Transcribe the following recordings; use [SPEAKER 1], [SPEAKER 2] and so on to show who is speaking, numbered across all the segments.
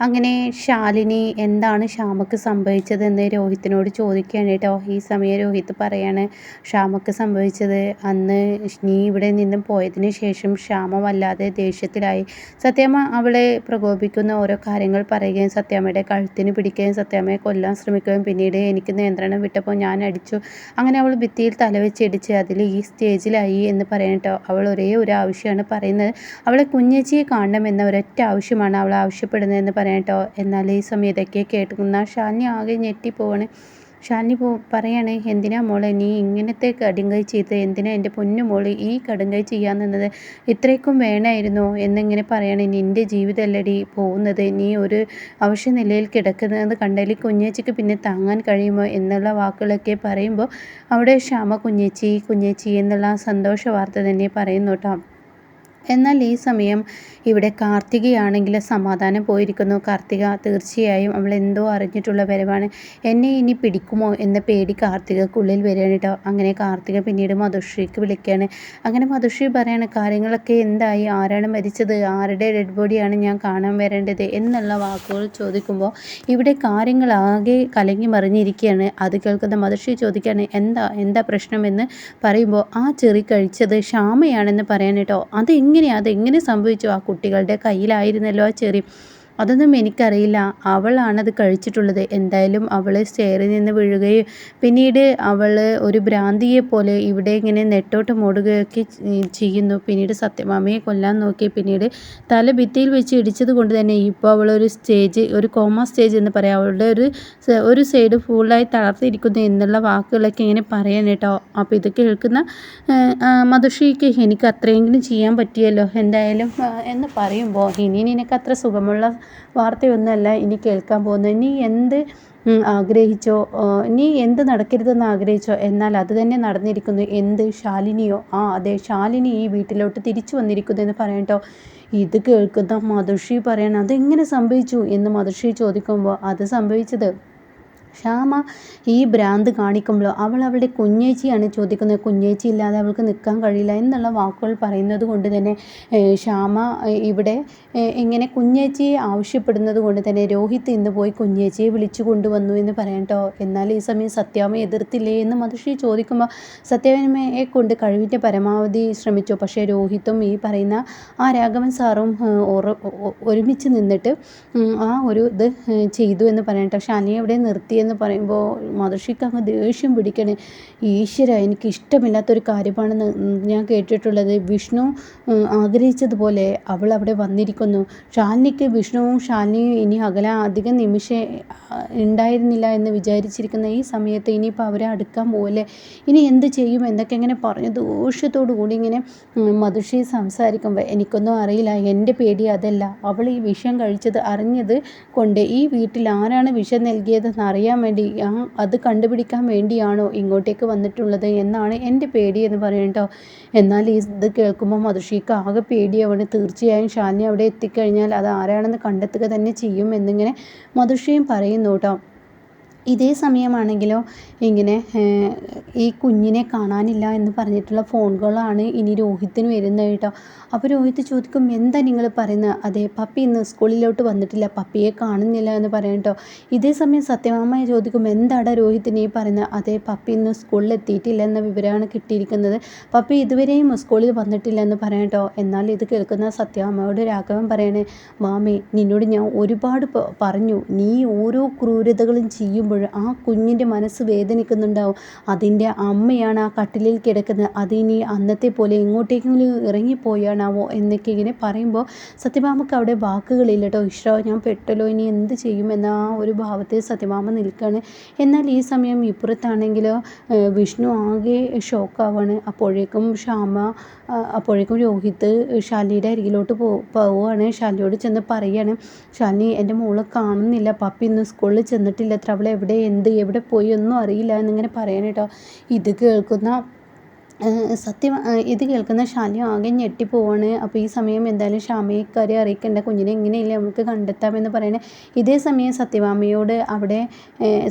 [SPEAKER 1] അങ്ങനെ ശാലിനി എന്താണ് ശ്യാമക്ക് സംഭവിച്ചതെന്ന് രോഹിത്തിനോട് ചോദിക്കുകയാണ് കേട്ടോ. ഈ സമയം രോഹിത്ത് പറയാണ് ശ്യാമക്ക് സംഭവിച്ചത് അന്ന് നീ ഇവിടെ നിന്നും പോയതിന് ശേഷം ശ്യാമ വല്ലാതെ ദേഷ്യത്തിലായി. സത്യമ്മ അവളെ പ്രകോപിക്കുന്ന ഓരോ കാര്യങ്ങൾ പറയുകയും സത്യാമ്മയുടെ കഴുത്തിന് പിടിക്കുകയും സത്യാമ്മയെ കൊല്ലാൻ ശ്രമിക്കുകയും പിന്നീട് എനിക്ക് നിയന്ത്രണം വിട്ടപ്പോൾ ഞാൻ അടിച്ചു. അങ്ങനെ അവൾ ഭിത്തിയിൽ തലവെച്ചിടിച്ച് അതിൽ ഈ സ്റ്റേജിലായി എന്ന് പറയണം കേട്ടോ. അവൾ ഒരേ ഒരു ആവശ്യമാണ് പറയുന്നത്. അവളെ കുഞ്ഞേച്ചിയെ കാണണമെന്ന ഒരൊറ്റ ആവശ്യമാണ് അവൾ ആവശ്യപ്പെടുന്നതെന്ന് പറയാം പറയാം കേട്ടോ എന്നാൽ ഈ സമയത്തൊക്കെ കേട്ടുന്ന ഷാനി ആകെ ഞെട്ടിപ്പോവാണ്. ഷാനി പോ പറയാണ് എന്തിനാ മോളെ നീ ഇങ്ങനത്തെ കടുങ്കൈ ചെയ്ത് എന്തിനാ എന്റെ പൊന്നു മോൾ ഈ കടുങ്കൈ ചെയ്യാൻ നിന്നത്? ഇത്രയ്ക്കും വേണമായിരുന്നു എന്നിങ്ങനെ പറയാണ് നിന്റെ ജീവിതമല്ലടി പോകുന്നത്. നീ ഒരു അവശ്യ നിലയിൽ കിടക്കുന്നത് കണ്ടാൽ കുഞ്ഞേച്ചിക്ക് പിന്നെ താങ്ങാൻ കഴിയുമോ? എന്നുള്ള വാക്കുകളൊക്കെ പറയുമ്പോൾ അവിടെ ക്ഷാമ കുഞ്ഞേച്ചി കുഞ്ഞേച്ചി എന്നുള്ള സന്തോഷ വാർത്ത തന്നെ പറയുന്നു കേട്ടോ. എന്നാൽ ഈ സമയം ഇവിടെ കാർത്തികയാണെങ്കിൽ സമാധാനം പോയിരിക്കുന്നു. കാർത്തിക തീർച്ചയായും അവൾ എന്തോ അറിഞ്ഞിട്ടുള്ള വരവാണ്. എന്നെ ഇനി പിടിക്കുമോ എന്ന പേടി കാർത്തികക്കുള്ളിൽ വരികയാണ് കേട്ടോ. അങ്ങനെ കാർത്തിക പിന്നീട് മധുശ്രീക്ക് വിളിക്കുകയാണ്. അങ്ങനെ മധുശ്രീ പറയാണ് കാര്യങ്ങളൊക്കെ എന്തായി? ആരാണ് മരിച്ചത്? ആരുടെ ഡെഡ് ബോഡിയാണ് ഞാൻ കാണാൻ വരേണ്ടത്? എന്നുള്ള വാക്കുകൾ ചോദിക്കുമ്പോൾ ഇവിടെ കാര്യങ്ങളാകെ കലങ്ങി മറിഞ്ഞിരിക്കുകയാണ്. അത് കേൾക്കുന്ന മധുശ്രീ ചോദിക്കുകയാണ് എന്താ? എന്താ പ്രശ്നമെന്ന് പറയുമ്പോൾ ആ ചെറി കഴിച്ചത് ക്ഷാമയാണെന്ന് പറയാൻ കേട്ടോ. അതെങ്ങനെ എങ്ങനെയാണ് അതെങ്ങനെ സംഭവിച്ചു? ആ കുട്ടികളുടെ കയ്യിലായിരുന്നല്ലോ ആ ചെറി അതൊന്നും എനിക്കറിയില്ല. അവളാണത് കഴിച്ചിട്ടുള്ളത്. എന്തായാലും അവൾ സ്റ്റെയറിൽ നിന്ന് വീഴുകയും പിന്നീട് അവൾ ഒരു ഭ്രാന്തിയെ പോലെ ഇവിടെ ഇങ്ങനെ നെട്ടോട്ട് മൂടുകയൊക്കെ ചെയ്യുന്നു. പിന്നീട് സത്യമാമയെ കൊല്ലാൻ നോക്കി പിന്നീട് തല ഭിത്തിയിൽ വെച്ച് ഇടിച്ചത് കൊണ്ട് തന്നെ ഇപ്പോൾ അവളൊരു സ്റ്റേജ് ഒരു കോമ സ്റ്റേജ് എന്ന് പറയാം. അവളുടെ ഒരു ഒരു സൈഡ് ഫുള്ളായി തളർത്തിരിക്കുന്നു എന്നുള്ള വാക്കുകളൊക്കെ ഇങ്ങനെ പറയാൻ കേട്ടോ. അപ്പോൾ ഇത് കേൾക്കുന്ന മധുഷിക്ക് എനിക്ക് അത്രയെങ്കിലും ചെയ്യാൻ പറ്റിയല്ലോ. എന്തായാലും എന്ന് പറയുമ്പോൾ ഇനി നിനക്ക് അത്ര സുഖമുള്ള വാർത്തയൊന്നുമല്ല ഇനി കേൾക്കാൻ പോകുന്നത്. നീ എന്ത് ആഗ്രഹിച്ചോ നീ എന്ത് നടക്കരുതെന്ന് ആഗ്രഹിച്ചോ എന്നാൽ അത് തന്നെ നടന്നിരിക്കുന്നു. എന്ത് ശാലിനിയോ? ആ അതെ ശാലിനി ഈ വീട്ടിലോട്ട് തിരിച്ചു വന്നിരിക്കുന്നു എന്ന് പറയട്ടോ ഇത് കേൾക്കുന്ന മധുഷി പറയണം അതെങ്ങനെ സംഭവിച്ചു എന്ന് മധുഷി ചോദിക്കുമ്പോൾ അത് സംഭവിച്ചത് ശ്യാമ ഈ ഭ്രാന്ത് കാണിക്കുമ്പോൾ അവൾ അവളുടെ കുഞ്ഞേച്ചിയാണ് ചോദിക്കുന്നത്. കുഞ്ഞേച്ചി ഇല്ലാതെ അവൾക്ക് നിൽക്കാൻ കഴിയില്ല എന്നുള്ള വാക്കുകൾ പറയുന്നത് കൊണ്ട് തന്നെ ശ്യാമ ഇവിടെ ഇങ്ങനെ കുഞ്ഞേച്ചിയെ ആവശ്യപ്പെടുന്നത് കൊണ്ട് തന്നെ രോഹിത് ഇന്ന് പോയി കുഞ്ഞേച്ചിയെ വിളിച്ചു കൊണ്ടുവന്നു എന്ന് പറയാം കേട്ടോ എന്നാൽ ഈ സമയം സത്യാമ എതിർത്തില്ലേ എന്ന് മധുശ്രീ ചോദിക്കുമ്പോൾ സത്യാമ്മയെ കൊണ്ട് കഴിവിന്റെ പരമാവധി ശ്രമിച്ചു. പക്ഷേ രോഹിത്തും ഈ പറയുന്ന ആ രാഘവൻ സാറും ഒരുമിച്ച് നിന്നിട്ട് ആ ഒരു ഇത് ചെയ്തു എന്ന് പറയാം കേട്ടോ അനിയെ ഇവിടെ നിർത്തിയെന്ന് എന്ന് പറയുമ്പോൾ മഹർഷിക്ക് അങ്ങ് ദേഷ്യം പിടിക്കണേ. ഈശ്വര എനിക്ക് ഇഷ്ടമില്ലാത്തൊരു കാര്യമാണെന്ന് ഞാൻ കേട്ടിട്ടുള്ളത്. വിഷ്ണു ആഗ്രഹിച്ചതുപോലെ അവൾ അവിടെ വന്നിരിക്കുന്നു. ഷാലിനിക്ക് വിഷ്ണുവും ഷാലിനിയും ഇനി അകല അധികം നിമിഷം ഉണ്ടായിരുന്നില്ല എന്ന് വിചാരിച്ചിരിക്കുന്ന ഈ സമയത്ത് ഇനിയിപ്പോൾ അവരെ അടുക്കാൻ പോലെ ഇനി എന്ത് ചെയ്യും എന്നൊക്കെ ഇങ്ങനെ പറഞ്ഞു ദോഷത്തോടു കൂടി ഇങ്ങനെ മധുഷി സംസാരിക്കുമ്പോൾ എനിക്കൊന്നും അറിയില്ല. എന്റെ പേടി അതല്ല. അവൾ ഈ വിഷം കഴിച്ചത് അറിഞ്ഞത് കൊണ്ട് ഈ വീട്ടിൽ ആരാണ് വിഷം നൽകിയതെന്ന് അറിയാൻ വേണ്ടി ആ അത് കണ്ടുപിടിക്കാൻ വേണ്ടിയാണോ ഇങ്ങോട്ടേക്ക് വന്നിട്ടുള്ളത് എന്നാണ് എന്റെ പേടി എന്ന് പറയണ്ടോ എന്നാൽ ഇത് കേൾക്കുമ്പോൾ മധുഷിക്ക് ആകെ പേടിയാവണ്. തീർച്ചയായും ഷാലിനി അവിടെ എത്തിക്കഴിഞ്ഞാൽ അത് ആരാണെന്ന് കണ്ടെത്തുക തന്നെ ചെയ്യും എന്നിങ്ങനെ മധുഷയും പറയുന്നു കേട്ടോ. ഇതേ സമയമാണെങ്കിലോ ഇങ്ങനെ ഈ കുഞ്ഞിനെ കാണാനില്ല എന്ന് പറഞ്ഞിട്ടുള്ള ഫോണുകളാണ് ഇനി രോഹിത്തിന് വരുന്നത് കേട്ടോ. അപ്പോൾ രോഹിത്ത് ചോദിക്കും എന്താ നിങ്ങൾ പറയുന്നത്? അതെ പപ്പി ഇന്ന് സ്കൂളിലോട്ട് വന്നിട്ടില്ല പപ്പിയെ കാണുന്നില്ല എന്ന് പറയും കേട്ടോ. ഇതേ സമയം സത്യമാമയെ ചോദിക്കും എന്താണ് രോഹിത്തിന് ഈ പറയുന്നത്? അതെ പപ്പി ഇന്ന് സ്കൂളിൽ എത്തിയിട്ടില്ല എന്ന വിവരമാണ് കിട്ടിയിരിക്കുന്നത്. പപ്പി ഇതുവരെയും സ്കൂളിൽ വന്നിട്ടില്ല എന്ന് പറയാം കേട്ടോ. എന്നാൽ ഇത് കേൾക്കുന്ന സത്യമാമയോട് രാഘവൻ പറയണേ മാമി നിന്നോട് ഞാൻ ഒരുപാട് പറഞ്ഞു. നീ ഓരോ ക്രൂരതകളും ചെയ്യുമ്പോൾ ആ കുഞ്ഞിന്റെ മനസ്സ് വേദനിക്കുന്നുണ്ടാവും. അതിന്റെ അമ്മയാണ് ആ കട്ടിലിൽ കിടക്കുന്നത്. അതിനി അന്നത്തെ പോലെ എങ്ങോട്ടേക്കെങ്കിലും ഇറങ്ങിപ്പോയാണാവോ എന്നൊക്കെ ഇങ്ങനെ പറയുമ്പോൾ സത്യഭാമക്ക് അവിടെ വാക്കുകളില്ല കേട്ടോ. ഇഷ്ടോ ഞാൻ പെട്ടല്ലോ. ഇനി എന്ത് ചെയ്യുമെന്ന ആ ഒരു ഭാവത്തിൽ സത്യഭാമ നിൽക്കുകയാണ്. എന്നാൽ ഈ സമയം ഇപ്പുറത്താണെങ്കിലോ വിഷ്ണു ആകെ ഷോക്കാവാണ്. അപ്പോഴേക്കും ശ്യാമ അപ്പോഴേക്കും രോഹിത് ഷാലിയുടെ അരികിലോട്ട് പോ പോവുകയാണ്. ഷാലിയോട് ചെന്ന് പറയുകയാണ് ഷാലിനി എന്റെ മോളെ കാണുന്നില്ല. പപ്പി ഇന്ന് സ്കൂളിൽ ചെന്നിട്ടില്ല. അത്ര അവളെ എവിടെ? എന്ത്? എവിടെ പോയി? ഒന്നും അറിയില്ല എന്നിങ്ങനെ പറയണേട്ടോ ഇത് കേൾക്കുന്ന സത്യം ഇത് കേൾക്കുന്ന ഷാനി ആകെ ഞെട്ടിപ്പോവാണ്. അപ്പോൾ ഈ സമയം എന്തായാലും ശ്യാമയെ കാര്യം അറിയിക്കേണ്ട കുഞ്ഞിനെ എങ്ങനെയില്ല നമുക്ക് കണ്ടെത്താമെന്ന് പറയണേ. ഇതേ സമയം സത്യഭാമയോട് അവിടെ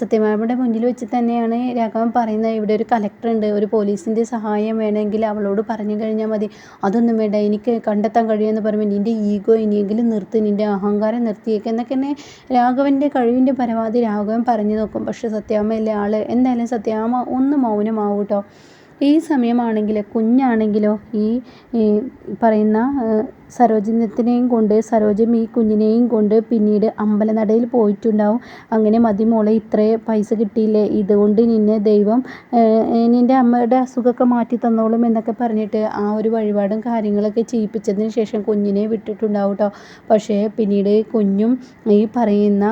[SPEAKER 1] സത്യഭാമയുടെ മുന്നിൽ വെച്ച് തന്നെയാണ് രാഘവൻ പറയുന്നത് ഇവിടെ ഒരു കലക്ടർ ഉണ്ട് ഒരു പോലീസിന്റെ സഹായം വേണമെങ്കിൽ അവളോട് പറഞ്ഞു കഴിഞ്ഞാൽ മതി. അതൊന്നും വേണ്ട എനിക്ക് കണ്ടെത്താൻ കഴിയുമെന്ന് പറയുമ്പോൾ നിന്റെ ഈഗോ ഇനിയെങ്കിലും നിർത്തി നിന്റെ അഹങ്കാരം നിർത്തിയേക്ക്. എന്നൊക്കെ തന്നെ രാഘവന്റെ കഴിവിന്റെ പരമാവധി രാഘവൻ പറഞ്ഞു നോക്കും. പക്ഷേ സത്യാമ്മയിലെ ആൾ എന്തായാലും സത്യാമ്മ ഒന്ന് മൗനമാവും കേട്ടോ ഈ സമയമാണെങ്കിൽ കുഞ്ഞാണെങ്കിലോ ഈ പറയുന്ന സരോജിനത്തിനെയും കൊണ്ട് സരോജം ഈ കുഞ്ഞിനെയും കൊണ്ട് പിന്നീട് അമ്പലനടയിൽ പോയിട്ടുണ്ടാവും. അങ്ങനെ മതി മോളെ ഇത്രേ പൈസ കിട്ടിയില്ലേ? ഇതുകൊണ്ട് നിന്നെ ദൈവം നിന്റെ അമ്മയുടെ അസുഖമൊക്കെ മാറ്റി തന്നോളും എന്നൊക്കെ പറഞ്ഞിട്ട് ആ ഒരു വഴിപാടും കാര്യങ്ങളൊക്കെ ചെയ്യിപ്പിച്ചതിന് ശേഷം കുഞ്ഞിനെ വിട്ടിട്ടുണ്ടാവും കേട്ടോ പക്ഷേ പിന്നീട് കുഞ്ഞും ഈ പറയുന്ന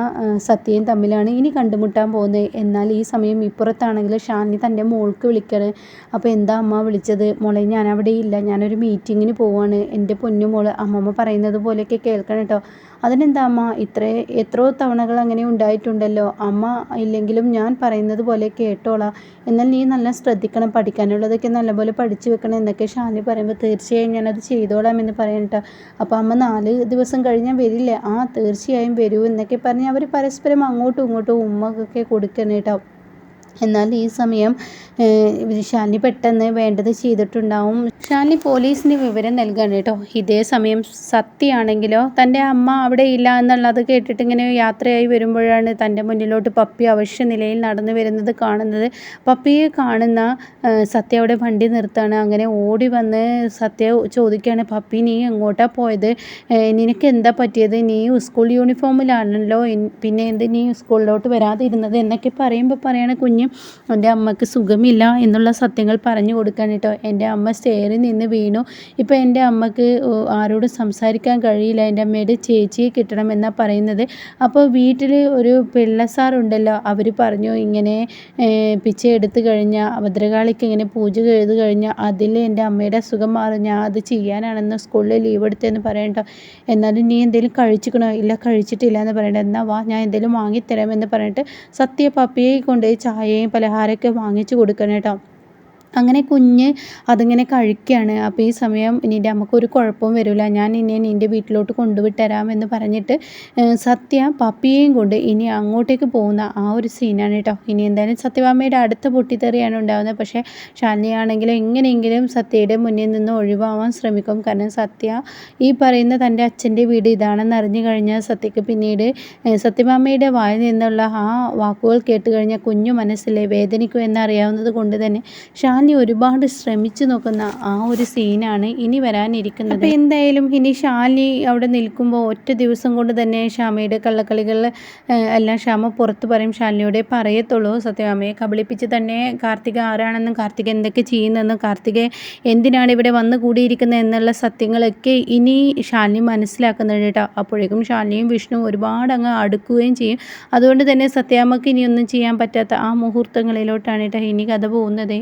[SPEAKER 1] സത്യം തമ്മിലാണ് ഇനി കണ്ടുമുട്ടാൻ പോകുന്നത്. എന്നാൽ ഈ സമയം ഇപ്പുറത്താണെങ്കിൽ ഷാനി തന്റെ മോൾക്ക് വിളിക്കണേ. അപ്പോൾ എന്താ അമ്മ വിളിച്ചത്? മോളെ ഞാൻ അവിടെ ഇല്ല. ഞാനൊരു മീറ്റിങ്ങിന് പോവാണ്. എന്റെ പൊന്നു മോൾ അമ്മമ്മ പറയുന്നത് പോലെയൊക്കെ കേൾക്കണം കേട്ടോ. അതിനെന്താ അമ്മ? ഇത്ര എത്രയോ തവണകൾ അങ്ങനെ ഉണ്ടായിട്ടുണ്ടല്ലോ. അമ്മ ഇല്ലെങ്കിലും ഞാൻ പറയുന്നത് പോലെ കേട്ടോളാം. എന്നാൽ നീ നല്ല ശ്രദ്ധിക്കണം പഠിക്കാനുള്ളതൊക്കെ നല്ലപോലെ പഠിച്ചു വെക്കണം എന്നൊക്കെ ഷാനി പറയുമ്പോൾ തീർച്ചയായും ഞാനത് ചെയ്തോളാം എന്ന് പറയാൻ കേട്ടോ. അപ്പോൾ അമ്മ നാല് ദിവസം കഴിഞ്ഞാൽ വരില്ലേ? ആ തീർച്ചയായും വരൂ എന്നൊക്കെ പറഞ്ഞ് അവർ പരസ്പരം അങ്ങോട്ടും ഇങ്ങോട്ടും ഉമ്മക്കൊക്കെ കൊടുക്കണം കേട്ടോ. എന്നാൽ ഈ സമയം ഷാനി പെട്ടെന്ന് വേണ്ടത് ചെയ്തിട്ടുണ്ടാവും. ഷാനി പോലീസിന് വിവരം നൽകുകയാണ് കേട്ടോ. ഇതേ സമയം സത്യമാണെങ്കിലോ തന്റെ അമ്മ അവിടെ ഇല്ല എന്നുള്ളത് കേട്ടിട്ട് ഇങ്ങനെ യാത്രയായി വരുമ്പോഴാണ് തന്റെ മുന്നിലോട്ട് പപ്പി അവശ്യ നിലയിൽ നടന്നു വരുന്നത് കാണുന്നത്. പപ്പിയെ കാണുന്ന സത്യ അവിടെ വണ്ടി നിർത്താണ് അങ്ങനെ ഓടി വന്ന് സത്യ ചോദിക്കുകയാണ് പപ്പി നീ എങ്ങോട്ടാണ് പോയത്? നിനക്ക് എന്താ പറ്റിയത്? നീ സ്കൂൾ യൂണിഫോമിലാണല്ലോ. പിന്നെ എന്ത് നീ സ്കൂളിലോട്ട് വരാതിരുന്നത്? എന്നൊക്കെ പറയുമ്പോൾ പറയുകയാണ് കുഞ്ഞ് എന്റെ അമ്മയ്ക്ക് സുഖമില്ല എന്നുള്ള സത്യങ്ങൾ പറഞ്ഞു കൊടുക്കാൻ കേട്ടോ. എന്റെ അമ്മ സ്റ്റെയറിൽ നിന്ന് വീണു. ഇപ്പോൾ എന്റെ അമ്മയ്ക്ക് ആരോടും സംസാരിക്കാൻ കഴിയില്ല. എന്റെ അമ്മയുടെ ചേച്ചിയെ കിട്ടണമെന്നാണ് പറയുന്നത്. അപ്പോൾ വീട്ടിൽ ഒരു പിള്ള സാറുണ്ടല്ലോ അവർ പറഞ്ഞു ഇങ്ങനെ പിച്ച എടുത്ത് കഴിഞ്ഞാൽ ഭദ്രകാളിക്ക് ഇങ്ങനെ പൂജ ചെയ്ത് കഴിഞ്ഞാൽ അതിൽ എന്റെ അമ്മയുടെ അസുഖം മാറും. ഞാൻ അത് ചെയ്യാനാണെന്ന് സ്കൂളിൽ ലീവ് എടുത്തതെന്ന് പറയണ്ടോ എന്നാലും നീ എന്തെങ്കിലും കഴിച്ചിക്കണോ? ഇല്ല കഴിച്ചിട്ടില്ല എന്ന് പറയണ്ട. എന്നാൽ വാ ഞാൻ എന്തെങ്കിലും വാങ്ങിത്തരാമെന്ന് പറഞ്ഞിട്ട് സത്യ പപ്പിയെ കൊണ്ട് ചായയും പലഹാരമൊക്കെ വാങ്ങിച്ചു കൊടുക്കണം കേട്ടോ. അങ്ങനെ കുഞ്ഞ് അതിങ്ങനെ കഴിക്കുകയാണ് അപ്പോൾ ഈ സമയം നിന്റെ അമ്മയ്ക്ക് ഒരു കുഴപ്പവും വരില്ല ഞാൻ ഇനി നിന്റെ വീട്ടിലോട്ട് കൊണ്ടുവിട്ടരാമെന്ന് പറഞ്ഞിട്ട് സത്യ പപ്പിയെയും കൊണ്ട് ഇനി അങ്ങോട്ടേക്ക് പോകുന്ന ആ ഒരു സീനാണ് കേട്ടോ ഇനി എന്തായാലും സത്യഭാമയുടെ അടുത്ത പൊട്ടിത്തെറിയാണ് ഉണ്ടാകുന്നത് പക്ഷേ ഷാലിനിയാണെങ്കിലും എങ്ങനെയെങ്കിലും സത്യയുടെ മുന്നിൽ നിന്ന് ഒഴിവാവാൻ ശ്രമിക്കും. കാരണം സത്യ ഈ പറയുന്ന തന്റെ അച്ഛന്റെ വീട് ഇതാണെന്ന് അറിഞ്ഞു കഴിഞ്ഞാൽ സത്യക്ക് പിന്നീട് സത്യഭാമയുടെ വായിൽ നിന്നുള്ള ആ വാക്കുകൾ കേട്ട് കഴിഞ്ഞാൽ കുഞ്ഞു മനസ്സിലെ വേദനിക്കും എന്നറിയാവുന്നത് കൊണ്ട് തന്നെ ഷാ ഷാനി ഒരുപാട് ശ്രമിച്ചു നോക്കുന്ന ആ ഒരു സീനാണ് ഇനി വരാനിരിക്കുന്നത്. അപ്പോൾ എന്തായാലും ഇനി ഷാലി അവിടെ നിൽക്കുമ്പോൾ ഒറ്റ ദിവസം കൊണ്ട് തന്നെ ഷാമയുടെ കള്ളക്കളികൾ എല്ലാം ഷാമ പുറത്ത് പറയും ഷാലിനിയോടെ പറയത്തുള്ളൂ. സത്യഭാമയെ കബളിപ്പിച്ച് തന്നെ കാർത്തിക ആരാണെന്നും കാർത്തിക എന്തൊക്കെ ചെയ്യുന്നതെന്നും കാർത്തിക എന്തിനാണ് ഇവിടെ വന്നു കൂടിയിരിക്കുന്നത് എന്നുള്ള സത്യങ്ങളൊക്കെ ഇനി ഷാലിനി മനസ്സിലാക്കുന്നുണ്ട് കേട്ടോ. അപ്പോഴേക്കും ഷാലിനിയും വിഷ്ണു ഒരുപാട് അങ്ങ് അടുക്കുകയും ചെയ്യും. അതുകൊണ്ട് തന്നെ സത്യാമ്മക്ക് ഇനിയൊന്നും ചെയ്യാൻ പറ്റാത്ത ആ മുഹൂർത്തങ്ങളിലോട്ടാണ് കേട്ടോ ഇനി കഥ പോകുന്നത്.